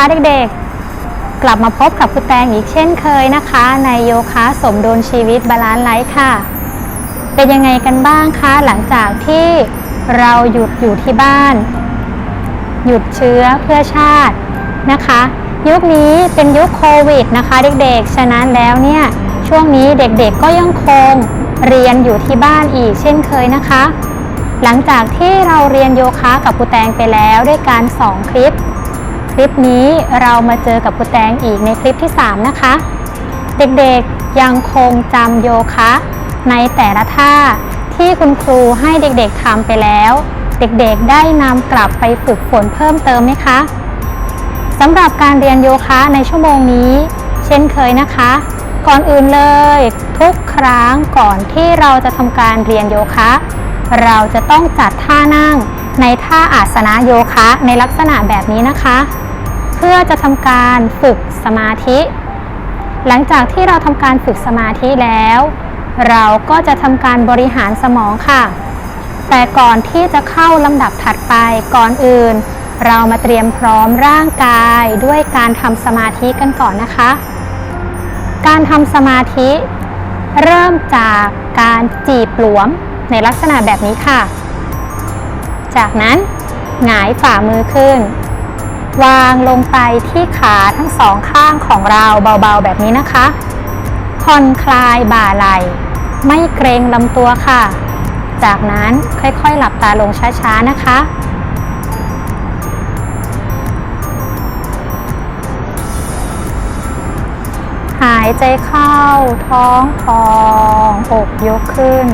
นามัสเตนะคะเด็กๆ กลับมาพบกับครูแตงอีกเช่นเคยนะคะ ในโยคะสมดุลชีวิตบาลานซ์ไลฟ์ค่ะ เป็นยังไงกันบ้างคะหลังจากที่เราหยุดอยู่ที่บ้าน หยุดเชื้อเพื่อชาตินะคะ ยุคนี้เป็นยุคโควิดนะคะ เด็กๆ ฉะนั้นแล้วเนี่ยช่วงนี้เด็กๆก็ยังคงเรียนอยู่ที่บ้านอีกเช่นเคยนะคะ หลังจากที่เราเรียนโยคะกับครูแตงไปแล้วด้วยการ2คลิป คลิปนี้เรามาเจอกับครูแตงอีกในคลิปที่ 3 นะคะ เด็กๆยังคงจำโยคะ ในแต่ละท่าที่คุณครูให้เด็กๆทำไปแล้ว เด็กๆได้นำกลับไปฝึกฝนเพิ่มเติมไหมคะสำหรับการเรียนโยคะในชั่วโมงนี้ เช่นเคยนะคะ ก่อนอื่นเลย ทุกครั้งก่อนที่เราจะทำการเรียนโยคะ เราจะต้องจัดท่านั่ง ในท่าอาสนะโยคะในลักษณะแบบนี้นะคะ เพื่อจะทำการฝึกสมาธิ หลังจากที่เราทำการฝึกสมาธิแล้ว เราก็จะทำการบริหารสมองค่ะ แต่ก่อนที่จะเข้าลำดับถัดไปก่อนอื่น เรามาเตรียมพร้อมร่างกายด้วยการทำสมาธิกันก่อนนะคะ การทำสมาธิ เริ่มจากการจีบหลวมในลักษณะแบบนี้ค่ะ จากนั้นหงายฝ่ามือขึ้น วางลงไปที่ขาทั้งสองข้างของเราเบาๆแบบนี้นะคะผ่อนคลายบ่าไหล่ไม่เกรงลำตัวค่ะ จากนั้นค่อยๆหลับตาลงช้าๆนะคะหายใจเข้าท้องพองอกยกขึ้น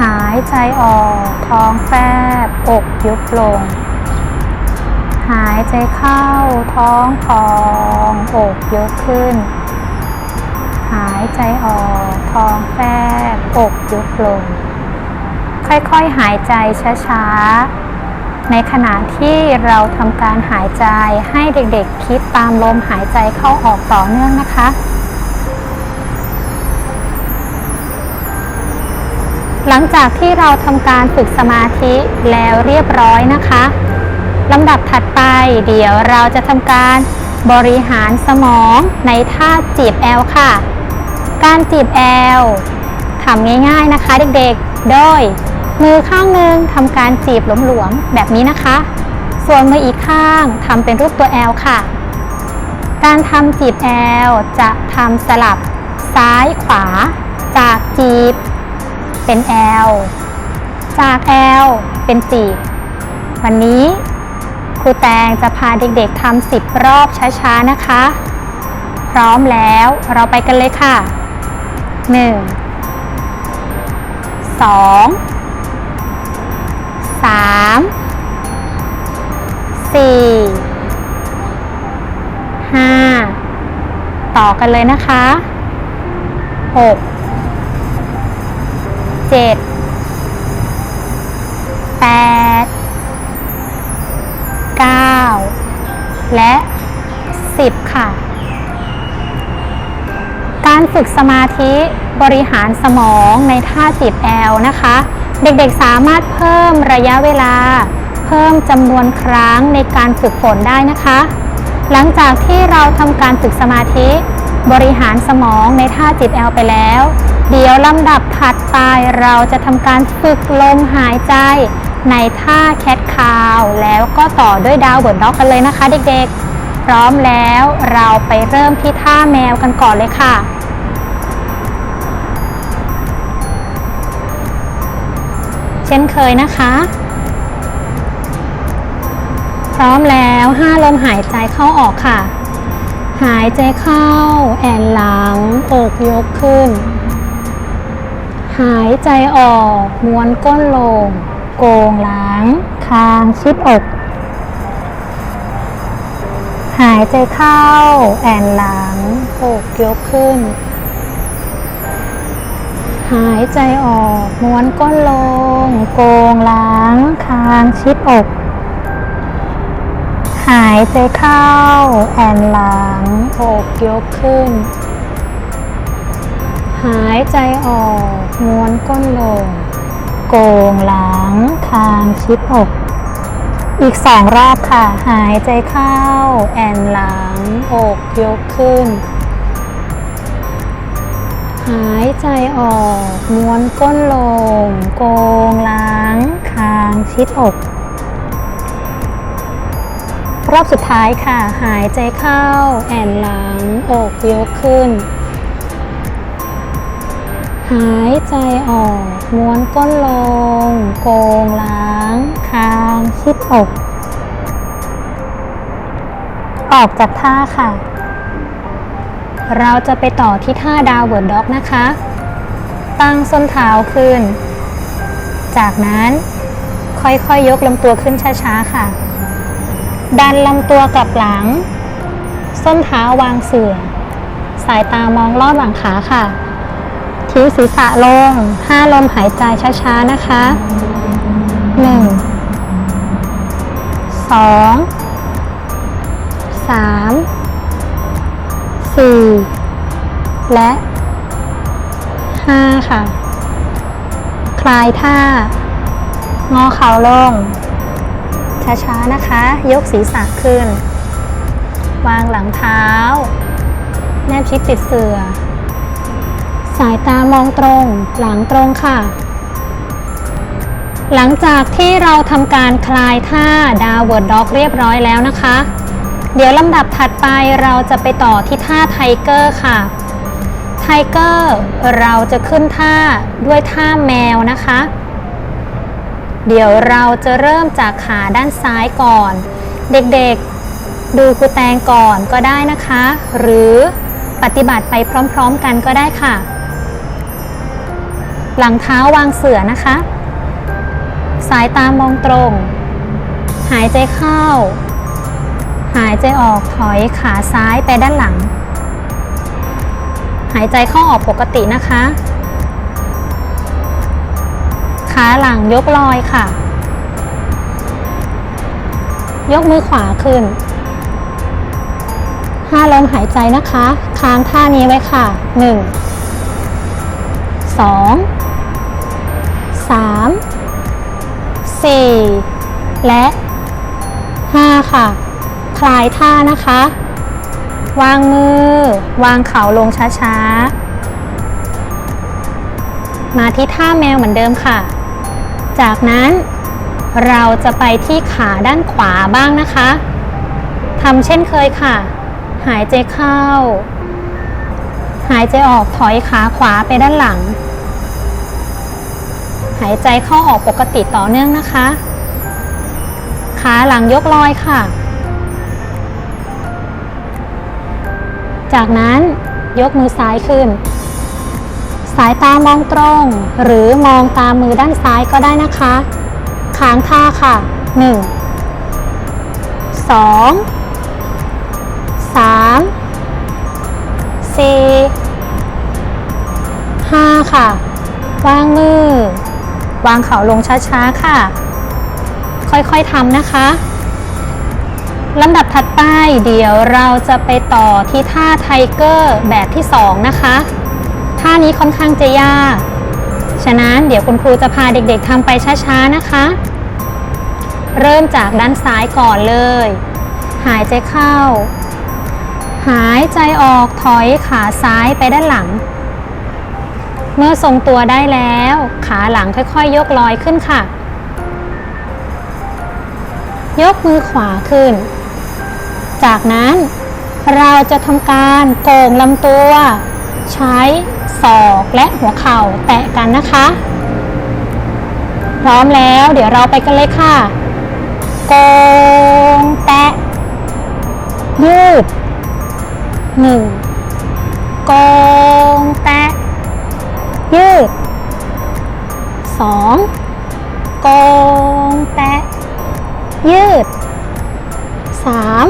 หายใจออก ท้องแฟบอกยุบลง หายใจเข้า ท้องพองอกยกขึ้น หายใจออก ท้องแฟบอกยุบลง ค่อยๆหายใจช้าๆ ในขณะที่เราทำการหายใจให้เด็กๆ คิดตามลมหายใจเข้าออกต่อเนื่องนะคะ หลังจากที่เราทำการฝึกสมาธิแล้วเรียบร้อยนะคะลำดับถัดไปเดี๋ยวเราจะทำการบริหารสมองในท่าจีบแอลค่ะ การจีบแอลทำง่ายๆนะคะเด็กๆ โดย มือข้างหนึ่งทำการจีบหลวมๆแบบนี้นะคะ ส่วนมืออีกข้างทำเป็นรูปตัวแอลค่ะ การทำจีบแอลจะทำสลับซ้ายขวา จากจีบ เป็นแอลจากแอลเป็นจีบวันนี้ครูแตงจะพาเด็กๆทำสิบรอบช้าๆนะคะ พร้อมแล้วเราไปกันเลยค่ะ 1 2 3 4 5 ต่อกันเลยนะคะ 6 เจ็ดแปดเก้าและสิบค่ะ การฝึกสมาธิบริหารสมองในท่าจีบแอลนะคะ เด็กๆสามารถเพิ่มระยะเวลา เพิ่มจำนวนครั้งในการฝึกฝนได้นะคะ หลังจากที่เราทำการฝึกสมาธิบริหารสมองในท่าจิตแอลไปแล้ว เดี๋ยวลำดับถัดไปเราจะทำการฝึกลมหายใจ ในท่าแคทคาว แล้วก็ต่อด้วยดาวเบิร์ดด็อกกันเลยนะคะเด็กๆ พร้อมแล้วเราไปเริ่มที่ท่าแมวกันก่อนเลยค่ะเช่นเคยนะคะ พร้อมแล้วห้าลมหายใจเข้าออกค่ะ หายใจเข้า แอนหลัง อกยกขึ้น หายใจออกม้วนก้นลง โกงหลัง คางชิดอก หายใจเข้า แอนหลังอกยกขึ้น หายใจออกม้วนก้นลง โกงหลัง คางชิดอก หายใจเข้า แอนหลังอกยกขึ้น หายใจออกม้วนก้นลง โกงหลังคางชิดอก อีกสองรอบค่ะ หายใจเข้า แอนหลัง อกยกขึ้น หายใจออกม้วนก้นลง โกงหลังคางชิดอกรอบสุดท้ายค่ะ หายใจเข้า แอนหลัง อกยกขึ้น หายใจออก ม้วนก้นลง โกงหลังคางชิดอก ออกจากท่าค่ะ เราจะไปต่อที่ท่าดาวเวิร์ดด็อกนะคะ ตั้งส้นเท้าขึ้น จากนั้นค่อยๆยยกลำตัวขึ้นช้าๆค่ะ ดันลำตัวกลับหลัง ส้นเท้าวางเสื่อ สายตามองลอดหลังขาค่ะ ทิ้งศีรษะลงห้าลมหายใจช้าๆนะคะหนึ่งสองสามสี่และห้าค่ะ คลายท่า งอเข่าลง ช้าๆนะคะ ยกศีรษะขึ้น วางหลังเท้า แนบชิดติดเสื่อ สายตามองตรง หลังตรงค่ะ หลังจากที่เราทำการคลายท่าดาวเวิร์ดด็อกเรียบร้อยแล้วนะคะ เดี๋ยวลำดับถัดไปเราจะไปต่อที่ท่าไทเกอร์ค่ะ ไทเกอร์เราจะขึ้นท่าด้วยท่าแมวนะคะ เดี๋ยวเราจะเริ่มจากขาด้านซ้ายก่อน เด็กๆดูครูแตงก่อนก็ได้นะคะ หรือปฏิบัติไปพร้อมๆกันก็ได้ค่ะ หลังเท้าวางเสือนะคะ สายตามองตรง หายใจเข้า หายใจออกถอยขาซ้ายไปด้านหลัง หายใจเข้าออกปกตินะคะ ขาหลังยกลอยค่ะ ยกมือขวาขึ้นห้าลมหายใจนะคะ ค้างท่านี้ไว้ค่ะหนึ่ง สองสามสี่และห้าค่ะ คลายท่านะคะ วางมือ วางเข่าลงช้าๆ มาที่ท่าแมวเหมือนเดิมค่ะ จากนั้นเราจะไปที่ขาด้านขวาบ้างนะคะทำเช่นเคยค่ะ หายใจเข้า หายใจออกถอยขาขวาไปด้านหลัง หายใจเข้าออกปกติต่อเนื่องนะคะ ขาหลังยกลอยค่ะ จากนั้นยกมือซ้ายขึ้น สายตามองตรง หรือมองตามมือด้านซ้ายก็ได้นะคะ ค้างท่าค่ะ 1 2 3 4 5 ค่ะ วางมือ วางเข่าลงช้าๆค่ะ ค่อยๆทำนะคะลำดับถัดไปเดี๋ยวเราจะไปต่อที่ท่าไทเกอร์แบบที่ 2 นะคะ ท่านี้ค่อนข้างจะยาก ฉะนั้นเดี๋ยวคุณครูจะพาเด็กๆทำไปช้าๆนะคะ เริ่มจากด้านซ้ายก่อนเลย หายใจเข้า หายใจออกถอยขาซ้ายไปด้านหลัง เมื่อทรงตัวได้แล้ว ขาหลังค่อยๆยกลอยขึ้นค่ะ ยกมือขวาขึ้น จากนั้นเราจะทำการโก่งลำตัว ใช้ศอกและหัวเข่าแตะกันนะคะ พร้อมแล้วเดี๋ยวเราไปกันเลยค่ะ โกงแตะ ยืดหนึ่งโกง ยืดสองโกงแตะ ยืดสาม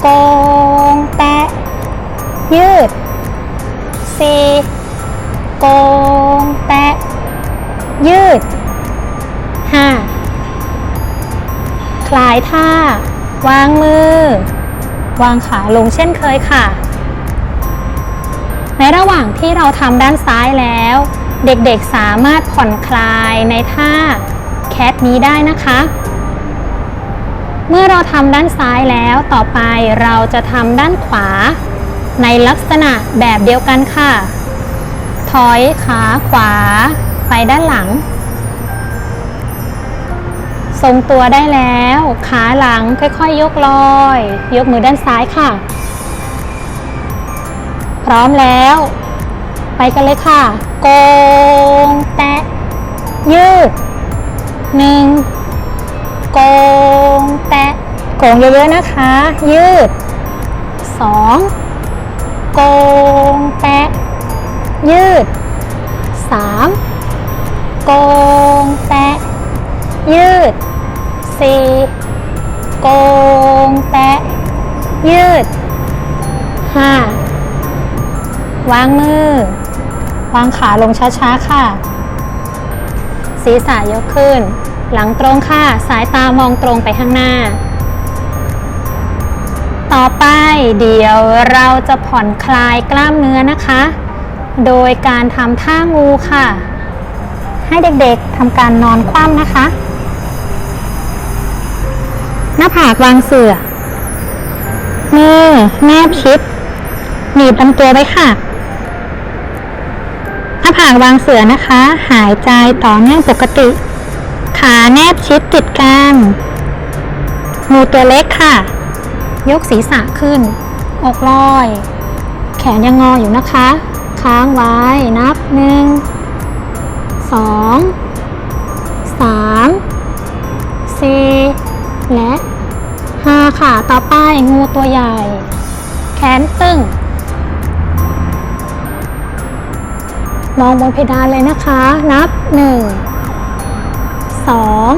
โกงแตะ ยืดสี่โกงแตะ ยืดห้าคลายท่า วางมือ วางขาลงเช่นเคยค่ะ ในระหว่างที่เราทำด้านซ้ายแล้ว เด็กๆสามารถผ่อนคลายในท่าแคทนี้ได้นะคะ เมื่อเราทำด้านซ้ายแล้วต่อไปเราจะทำด้านขวา ในลักษณะแบบเดียวกันค่ะ ถอยขาขวา ไปด้านหลัง ทรงตัวได้แล้ว ขาหลังค่อยๆยกลอย ยกมือด้านซ้ายค่ะ พร้อมแล้ว ไปกันเลยค่ะ โกงแตะ ยืดหนึ่งโกงแตะ โกงเยอะๆนะคะ ยืดสองโกงแตะ ยืดสามโกงแตะ ยืดสี่โกงแตะ ยืดห้า วางมือ วางขาลงช้าๆค่ะ ศีรษะยกขึ้น หลังตรงค่ะ สายตามองตรงไปข้างหน้า ต่อไปเดี๋ยวเราจะผ่อนคลายกล้ามเนื้อนะคะ โดยการทำท่างูค่ะ ให้เด็กๆทำการนอนคว่ำนะคะ หน้าผากวางเสือมือแนบชิดหนีบลำตัวไว้ค่ะ ผากวางเสือนะคะ หายใจต่อเนื่องปกติ ขาแนบชิดติดกันงูตัวเล็กค่ะ ยกศีรษะขึ้น อกลอย แขนยังงออยู่นะคะ ค้างไว้นับหนึ่งสองสามสี่และห้าค่ะ ต่อไปงูตัวใหญ่ แขนตึง มองบนเพดานเลยนะคะ นับหนึ่งสอง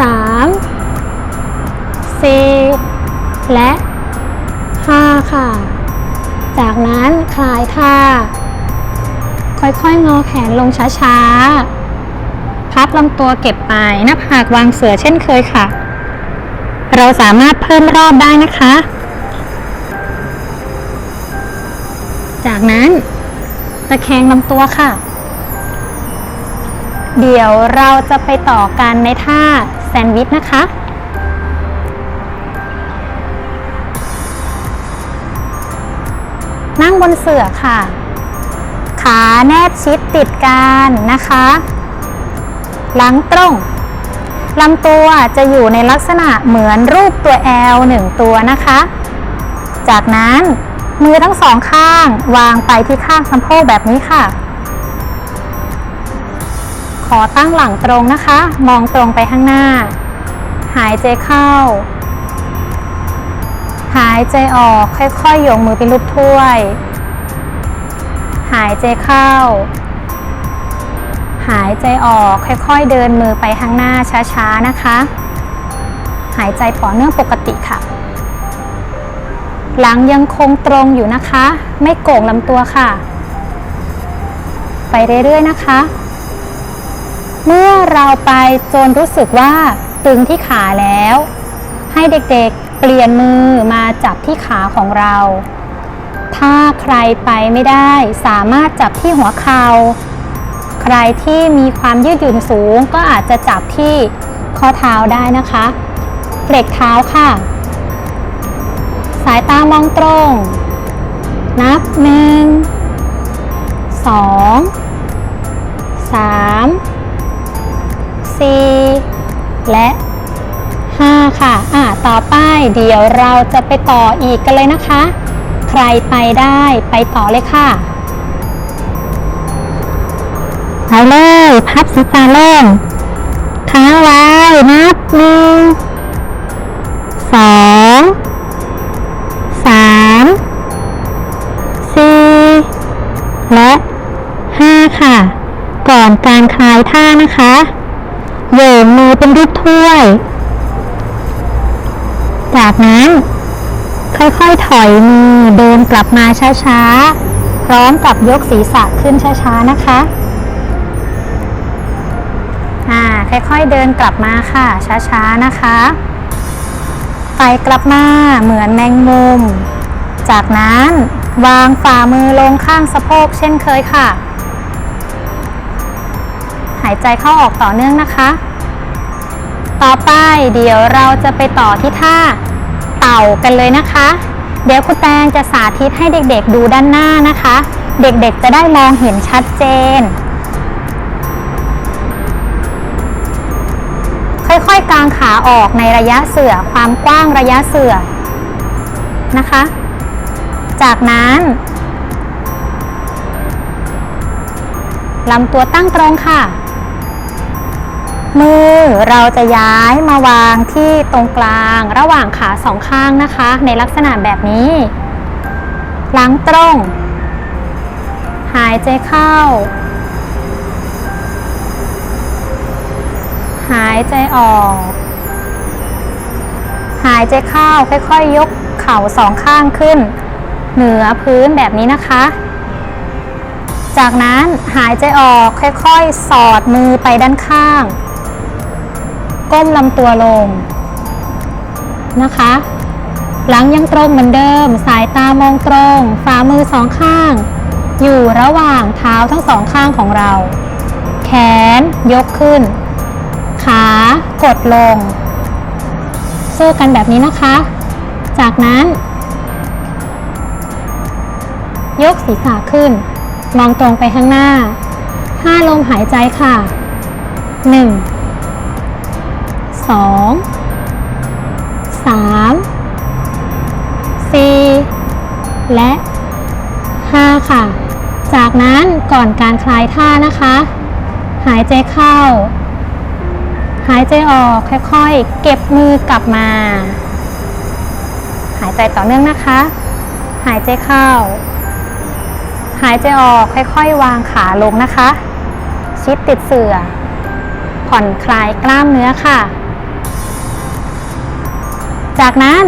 สามสี่และห้าค่ะ จากนั้นคลายท่า ค่อยๆ งอแขนลงช้าๆ พับลำตัวเก็บไปหน้าผากวางเสือเช่นเคยค่ะ เราสามารถเพิ่มรอบได้นะคะ จากนั้น ตะแคงลำตัวค่ะ เดี๋ยวเราจะไปต่อกันในท่าแซนด์วิชนะคะ นั่งบนเสื่อค่ะ ขาแนบชิดติดกันนะคะ หลังตรงลำตัวจะอยู่ในลักษณะเหมือนรูปตัว L หนึ่งตัวนะคะ จากนั้น มือทั้งสองข้าง วางไปที่ข้างสะโพกแบบนี้ค่ะ ขอตั้งหลังตรงนะคะ มองตรงไปข้างหน้า หายใจเข้า หายใจออกค่อยๆโยงมือเป็นรูปถ้วย หายใจเข้า หายใจออกค่อยๆเดินมือไปข้างหน้าช้าๆนะคะ หายใจต่อเนื่องปกติค่ะ หลังยังคงตรงอยู่นะคะ ไม่โก่งลำตัวค่ะ ไปเรื่อยๆนะคะ เมื่อเราไปจนรู้สึกว่าตึงที่ขาแล้ว ให้เด็กๆเปลี่ยนมือมาจับที่ขาของเรา ถ้าใครไปไม่ได้สามารถจับที่หัวเขา่าใครที่มีความยืดหยุ่นสูงก็อาจจะจับที่ข้อเท้าได้นะคะเปลกเท้าค่ะ สายตามองตรง นับหนึ่งสองสามสี่และห้าค่ะ อ่าต่อไปเดี๋ยวเราจะไปต่ออีกกันเลยนะคะ ใครไปได้ไปต่อเลยค่ะเอาเลยพับศีรษะลงค้างไว้นับหนึ่งสอง อนการคลายท่านะคะโยงมือเป็นรูปถ้วย จากนั้นค่อยๆถอยมือเดินกลับมาช้าๆ พร้อมกับยกศีรษะขึ้นช้าๆนะคะอ่าค่อยๆเดินกลับมาค่ะช้าๆนะคะไปกลับมาเหมือนแมงมุม จากนั้นวางฝ่ามือลงข้างสะโพกเช่นเคยค่ะายใจเข้าออกต่อเนื่องนะคะ ต่อไปเดี๋ยวเราจะไปต่อที่ท่าเต่ากันเลยนะคะ เดี๋ยวคุณแตงจะสาธิตให้เด็กๆดูด้านหน้านะคะ เด็กๆจะได้มองเห็นชัดเจน ค่อยๆกางขาออกในระยะเสื่อความกว้างระยะเสื่อนะคะ จากนั้นลำตัวตั้งตรงค่ะ มือเราจะย้ายมาวางที่ตรงกลางระหว่างขาสองข้างนะคะ ในลักษณะแบบนี้หลังตรง หายใจเข้า หายใจออก หายใจเข้าค่อยๆยกเข่าสองข้างขึ้น เหนือพื้นแบบนี้นะคะ จากนั้นหายใจออกค่อยๆ สอดมือไปด้านข้าง ก้มลำตัวลงนะคะ หลังยังตรงเหมือนเดิม สายตามองตรง ฝ่ามือสองข้าง อยู่ระหว่างเท้าทั้งสองข้างของเรา แขนยกขึ้น ขากดลง สู้กันแบบนี้นะคะ จากนั้น ยกศีรษะขึ้น มองตรงไปข้างหน้าห้าลมหายใจค่ะหนึ่ง สองสามสี่และห้าค่ะ จากนั้นก่อนการคลายท่านะคะ หายใจเข้า หายใจออกค่อยๆ เก็บมือกลับมา หายใจต่อเนื่องนะคะ หายใจเข้า หายใจออกค่อยๆ วางขาลงนะคะ ชิดติดเสื่อผ่อนคลายกล้ามเนื้อค่ะ จากนั้น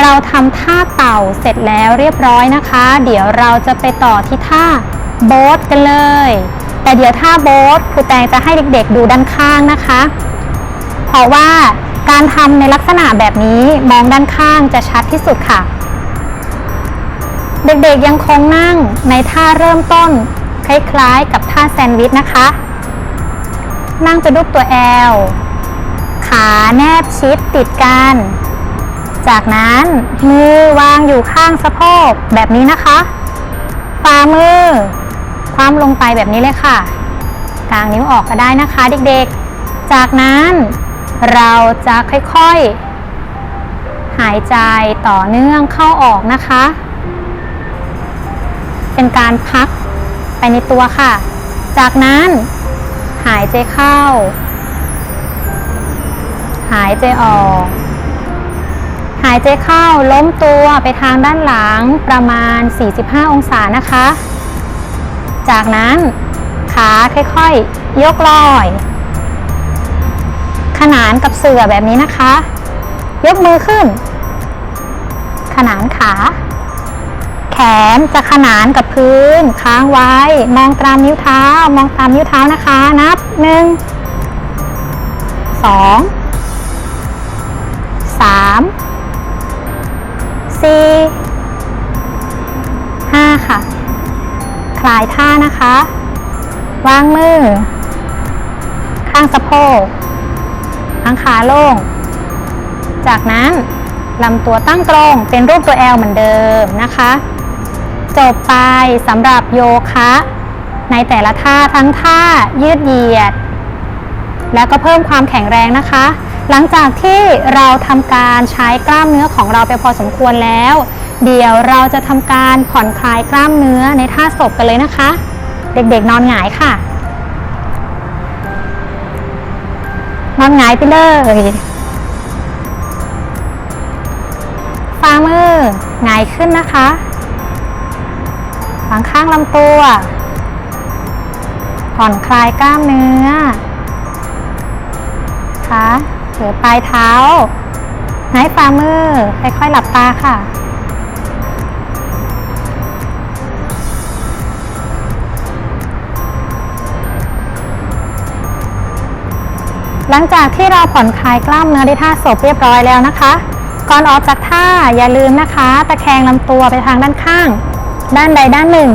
เราทำท่าเต่าเสร็จแล้วเรียบร้อยนะคะ เดี๋ยวเราจะไปต่อที่ท่าโบ๊ทกันเลย แต่เดี๋ยวท่าโบ๊ทครูแตงจะให้เด็กๆดูด้านข้างนะคะ เพราะว่าการทำในลักษณะแบบนี้มองด้านข้างจะชัดที่สุดค่ะ เด็กๆยังคงนั่งในท่าเริ่มต้น คล้ายๆกับท่าแซนด์วิชนะคะ นั่งจะรูปตัวแอลขาแนบชิดติดกัน จากนั้นมือวางอยู่ข้างสะโพกแบบนี้นะคะฝ่ามือคว่ำลงไปแบบนี้เลยค่ะ กางนิ้วออกก็ได้นะคะเด็กๆ จากนั้นเราจะค่อยๆ หายใจต่อเนื่องเข้าออกนะคะ เป็นการพักไปในตัวค่ะ จากนั้นหายใจเข้า หายใจออก หายใจเข้าล้มตัวไปทางด้านหลังประมาณ 45 องศานะคะ จากนั้นขาค่อยๆ ยกลอย ขนานกับเสื่อแบบนี้นะคะ ยกมือขึ้น ขนานขา แขนจะขนานกับพื้น ค้างไว้ มองตามนิ้วเท้า มองตามนิ้วเท้านะคะ นับหนึ่งสองสาม สี่ห้าค่ะ คลายท่านะคะ วางมือ ข้างสะโพกข้างขาโล่งจากนั้นลำตัวตั้งตรงเป็นรูปตัว L เหมือนเดิมนะคะ จบไปสำหรับโยคะ ในแต่ละท่าทั้งท่ายืดเหยียด แล้วก็เพิ่มความแข็งแรงนะคะ หลังจากที่เราทำการใช้กล้ามเนื้อของเราไปพอสมควรแล้ว เดี๋ยวเราจะทำการผ่อนคลายกล้ามเนื้อในท่าศพกันเลยนะคะ เด็กๆนอนหงายค่ะ นอนหงายไปเลยฝ่ามือหงายขึ้นนะคะฝังข้างลำตัว ผ่อนคลายกล้ามเนื้อค่ะ หรือปลายเท้าหงายฝ่ามือค่อยๆหลับตาค่ะหลังจากที่เราผ่อนคลายกล้ามเนื้อในท่าศพเรียบร้อยแล้วนะคะ ก่อนออกจากท่าอย่าลืมนะคะ ตะแคงลำตัวไปทางด้านข้าง ด้านใดด้านหนึ่ง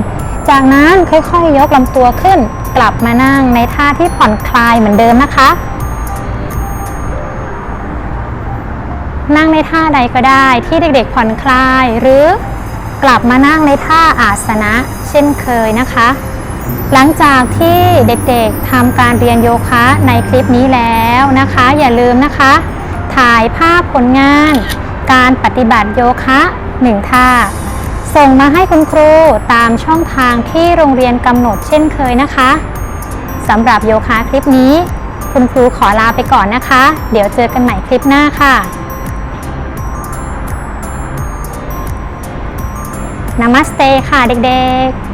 จากนั้นค่อยๆยกลำตัวขึ้น กลับมานั่งในท่าที่ผ่อนคลายเหมือนเดิมนะคะ นั่งในท่าใดก็ได้ที่เด็กๆผ่อนคลาย หรือกลับมานั่งในท่าอาสนะ เช่นเคยนะคะ หลังจากที่เด็กๆทำการเรียนโยคะในคลิปนี้แล้วนะคะ อย่าลืมนะคะ ถ่ายภาพผลงาน การปฏิบัติโยคะหนึ่งท่า ส่งมาให้คุณครูตามช่องทางที่โรงเรียนกำหนดเช่นเคยนะคะสำหรับโยคะคลิปนี้ คุณครูขอลาไปก่อนนะคะ เดี๋ยวเจอกันใหม่คลิปหน้าค่ะ นามัสเตค่ะเด็กๆ